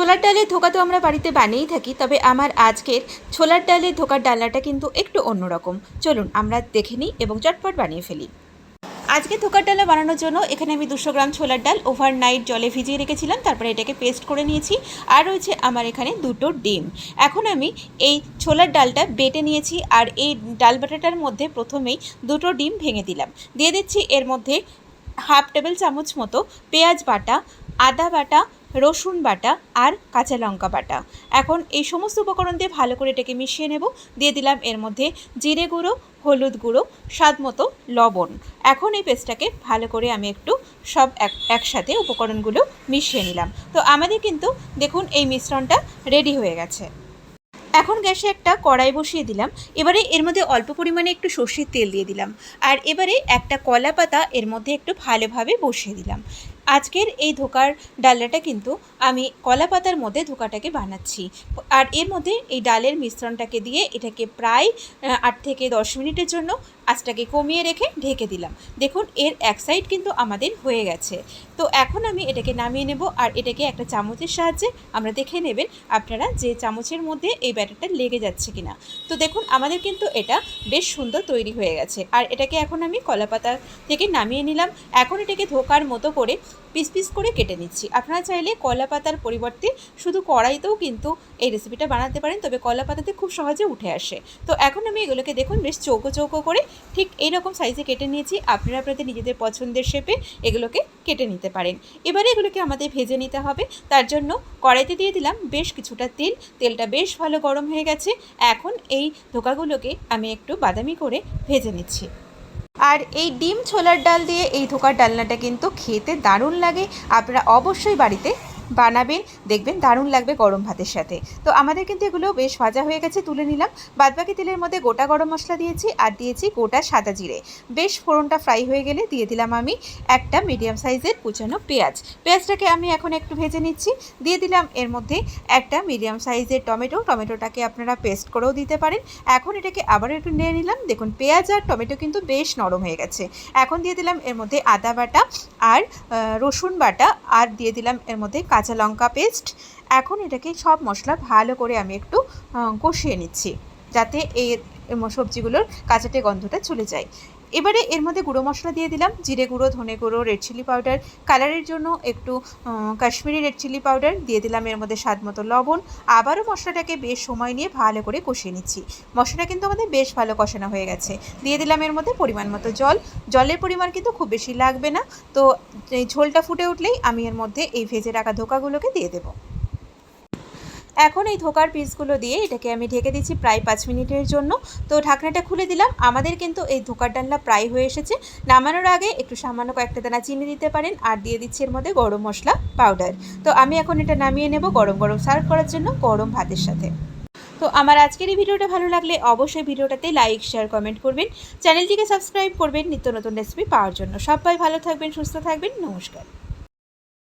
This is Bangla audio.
ছোলার ডালের ধোকা তো আমরা বাড়িতে বানিয়েই থাকি, তবে আমার আজকের ছোলার ডালের ধোকার ডালনাটা কিন্তু একটু অন্যরকম চলুন, আমরা দেখে নিই এবং চটপট বানিয়ে ফেলি। আজকে ধোকার ডালা বানানোর জন্য এখানে আমি দুশো গ্রাম ছোলার ডাল ওভারনাইট জলে ভিজিয়ে রেখেছিলাম, তারপরে এটাকে পেস্ট করে নিয়েছি, আর রয়েছে আমার এখানে দুটো ডিম। এখন আমি এই ছোলার ডালটা বেটে নিয়েছি, আর এই ডাল বাটাটার মধ্যে প্রথমেই দুটো ডিম ভেঙে দিলাম। দিয়ে দিচ্ছি এর মধ্যে হাফ টেবিল চামচ মতো পেঁয়াজ বাটা, আদা বাটা রসুন বাটা আর কাঁচা লঙ্কা বাটা। এখন এই সমস্ত উপকরণ দিয়ে ভালো করে এটাকে মিশিয়ে নেব। দিয়ে দিলাম এর মধ্যে জিরে গুঁড়ো, হলুদ গুঁড়ো, স্বাদ মতো লবণ। এখন এই পেস্টটাকে ভালো করে আমি একটু সব এক, একসাথে উপকরণগুলো মিশিয়ে নিলাম। তো আমাদের কিন্তু দেখুন এই মিশ্রণটা রেডি হয়ে গেছে। এখন গ্যাসে একটা কড়াই বসিয়ে দিলাম। এবারে এর মধ্যে অল্প পরিমাণে একটু সর্ষের তেল দিয়ে দিলাম। আর এবারে একটা কলা পাতা এর মধ্যে একটু ভালোভাবে বসিয়ে দিলাম। আজকের এই ধোকার ডালনাটা কিন্তু আমি কলা পাতার মধ্যে ধোকাটাকে বানাচ্ছি। আর এর মধ্যে এই ডালের মিশ্রণটাকে দিয়ে এটাকে প্রায় আট থেকে দশ মিনিটের জন্য আঁচটাকে কমিয়ে রেখে ঢেকে দিলাম। দেখুন, এর এক সাইড কিন্তু আমাদের হয়ে গেছে। তো এখন আমি এটাকে নামিয়ে নেব আর এটাকে একটা চামচের সাহায্যে আমরা দেখে নেবেন আপনারা যে চামচের মধ্যে এই ব্যাটারটা লেগে যাচ্ছে কিনা। তো দেখুন, আমাদের কিন্তু এটা বেশ সুন্দর তৈরি হয়ে গেছে। আর এটাকে এখন আমি কলাপাতা থেকে নামিয়ে নিলাম। এখন এটাকে ধোকার মতো করে পিস পিস করে কেটে নিচ্ছি। আপনারা চাইলে কলা পাতার পরিবর্তে শুধু কড়াইতেও কিন্তু এই রেসিপিটা বানাতে পারেন, তবে কলা পাতাতে খুব সহজে উঠে আসে। তো এখন আমি এগুলোকে দেখুন বেশ চৌকো চৌকো করে ঠিক এইরকম সাইজে কেটে নিয়েছি। আপনারা আপনাদের নিজেদের পছন্দের শেপে এগুলোকে কেটে নিতে পারেন। এবারে এগুলোকে আমাদের ভেজে নিতে হবে। তার জন্য কড়াইতে দিয়ে দিলাম বেশ কিছুটা তেল। তেলটা বেশ ভালো গরম হয়ে গেছে। এখন এই ধোকাগুলোকে আমি একটু বাদামি করে ভেজে নিচ্ছি। আর এই ডিম ছোলার ডাল দিয়ে এই ধোকার ডালনাটা কিন্তু খেতে দারুণ লাগে। আপনারা অবশ্যই বাড়িতে বানাবেন, দেখবেন দারুণ লাগবে গরম ভাতের সাথে। তো আমাদের কিন্তু এগুলো বেশ ভাজা হয়ে গেছে, তুলে নিলাম। বাদবাকি তেলের মধ্যে গোটা গরম মশলা দিয়েছি আর দিয়েছি গোটা সাদা জিরে। বেশ ফোড়নটা ফ্রাই হয়ে গেলে দিয়ে দিলাম আমি একটা মিডিয়াম সাইজের কুচানো পেঁয়াজ। পেঁয়াজটাকে আমি এখন একটু ভেজে নিচ্ছি। দিয়ে দিলাম এর মধ্যে একটা মিডিয়াম সাইজের টমেটো। টমেটোটাকে আপনারা পেস্ট করেও দিতে পারেন। এখন এটাকে আবার একটু নিয়ে নিলাম। দেখুন, পেঁয়াজ আর টমেটো কিন্তু বেশ নরম হয়ে গেছে। এখন দিয়ে দিলাম এর মধ্যে আদা বাটা আর রসুন বাটা আর দিয়ে দিলাম এর মধ্যে কাঁচা লঙ্কা পেস্ট এখন এটাকে সব মশলা ভালো করে আমি একটু কষিয়ে নিচ্ছি, যাতে এই সবজিগুলোর কাঁচাটে গন্ধটা চলে যায়। এবারে এর মধ্যে গুঁড়ো মশলা দিয়ে দিলাম, জিরে গুঁড়ো, ধনে গুঁড়ো রেড চিলি পাউডার কালারের জন্য একটু কাশ্মীরি রেড চিলি পাউডার দিয়ে দিলাম এর মধ্যে স্বাদ মতো লবণ। আবারও মশলাটাকে বেশ সময় নিয়ে ভালো করে কষিয়ে নিচ্ছি। মশলাটা কিন্তু আমাদের বেশ ভালো কষানো হয়ে গেছে। দিয়ে দিলাম এর মধ্যে পরিমাণ মতো জল। জলের পরিমাণ কিন্তু খুব বেশি লাগবে না। তো এই ঝোলটা ফুটে উঠলেই আমি এর মধ্যে এই ভেজে রাখা ধোকাগুলোকে দিয়ে দেবো। এখন এই ধোকার পিসগুলো দিয়ে এটাকে আমি ঢেকে দিচ্ছি প্রায় পাঁচ মিনিটের জন্য। তো ঢাকনাটা খুলে দিলাম। আমাদের কিন্তু এই ধোকার ডালনা প্রায় হয়ে এসেছে। নামানোর আগে একটু সামান্য কয়েকটা দানা চিনি দিতে পারেন আর দিয়ে দিচ্ছি এর মধ্যে গরম মশলা, পাউডার। তো আমি এখন এটা নামিয়ে নেব গরম গরম সার্ভ করার জন্য গরম ভাতের সাথে। তো আমার আজকের এই ভিডিওটা ভালো লাগলে অবশ্যই ভিডিওটাতে লাইক, শেয়ার, কমেন্ট করবেন। চ্যানেলটিকে সাবস্ক্রাইব করবেন নিত্য নতুন রেসিপি পাওয়ার জন্য। সবাই ভালো থাকবেন, সুস্থ থাকবেন। নমস্কার।